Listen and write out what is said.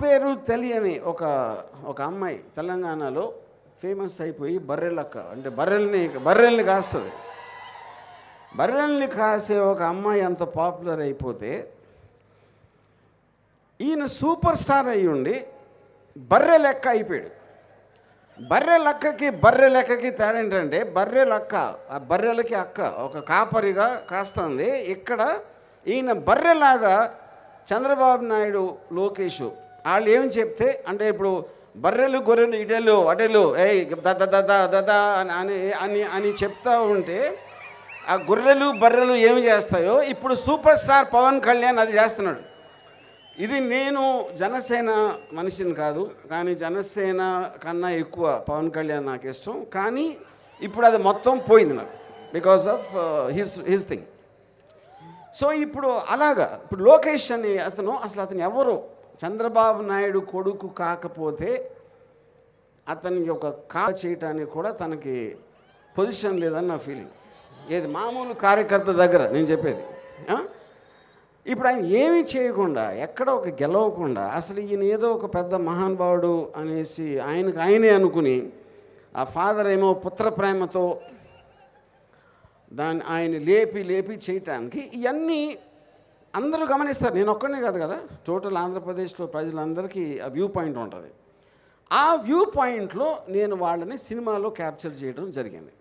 పేరు తెలియని ఒక ఒక అమ్మాయి తెలంగాణలో ఫేమస్ అయిపోయి బర్రెలక్క అంటే బర్రెల్ని బర్రెల్ని కాస్తుంది. బర్రెల్ని కాసే ఒక అమ్మాయి అంత పాపులర్ అయిపోతే ఈయన సూపర్ స్టార్ అయి ఉండి బర్రె లెక్క అయిపోయాడు. బర్రె లెక్కకి బర్రె లెక్కకి తేడా ఏంటంటే బర్రె లక్క ఆ బర్రెలకి అక్క ఒక కాపరిగా కాస్తుంది. ఇక్కడ ఈయన బర్రెలాగా చంద్రబాబు నాయుడు లోకేష్ వాళ్ళు ఏం చెప్తే అంటే ఇప్పుడు బర్రెలు గొర్రెలు ఇటెలు అటెలు ఏ దద దద దద అని అని అని అని ఉంటే ఆ గొర్రెలు బర్రెలు ఏమి చేస్తాయో ఇప్పుడు సూపర్ స్టార్ పవన్ కళ్యాణ్ అది చేస్తున్నాడు. ఇది నేను జనసేన మనిషిని కాదు కానీ జనసేన కన్నా ఎక్కువ పవన్ కళ్యాణ్ నాకు ఇష్టం కానీ ఇప్పుడు అది మొత్తం పోయింది నాకు because of his his thing so ఇప్పుడు అలాగా ఇప్పుడు లోకేష్ అని అతను అసలు అతను ఎవరు? చంద్రబాబు నాయుడు కొడుకు కాకపోతే అతని యొక్క కా చేయటానికి కూడా తనకి పొజిషన్ లేదని నా ఫీలింగ్ ఏది మామూలు కార్యకర్త దగ్గర నేను చెప్పేది. ఇప్పుడు ఆయన ఏమీ చేయకుండా ఎక్కడ ఒక గెలవకుండా అసలు ఈయన ఏదో ఒక పెద్ద మహానుభావుడు అనేసి ఆయనకు ఆయనే అనుకుని ఆ ఫాదర్ ఏమో పుత్ర ప్రేమతో దాన్ని ఆయన లేపి లేపి చేయటానికి ఇవన్నీ అందరూ గమనిస్తారు. నేను ఒక్కనే కాదు కదా. టోటల్ ఆంధ్రప్రదేశ్లో ప్రజలందరికీ ఆ వ్యూ పాయింట్ ఉంటుంది. ఆ వ్యూ పాయింట్లో నేను వాళ్ళని సినిమాలో క్యాప్చర్ చేయడం జరిగింది.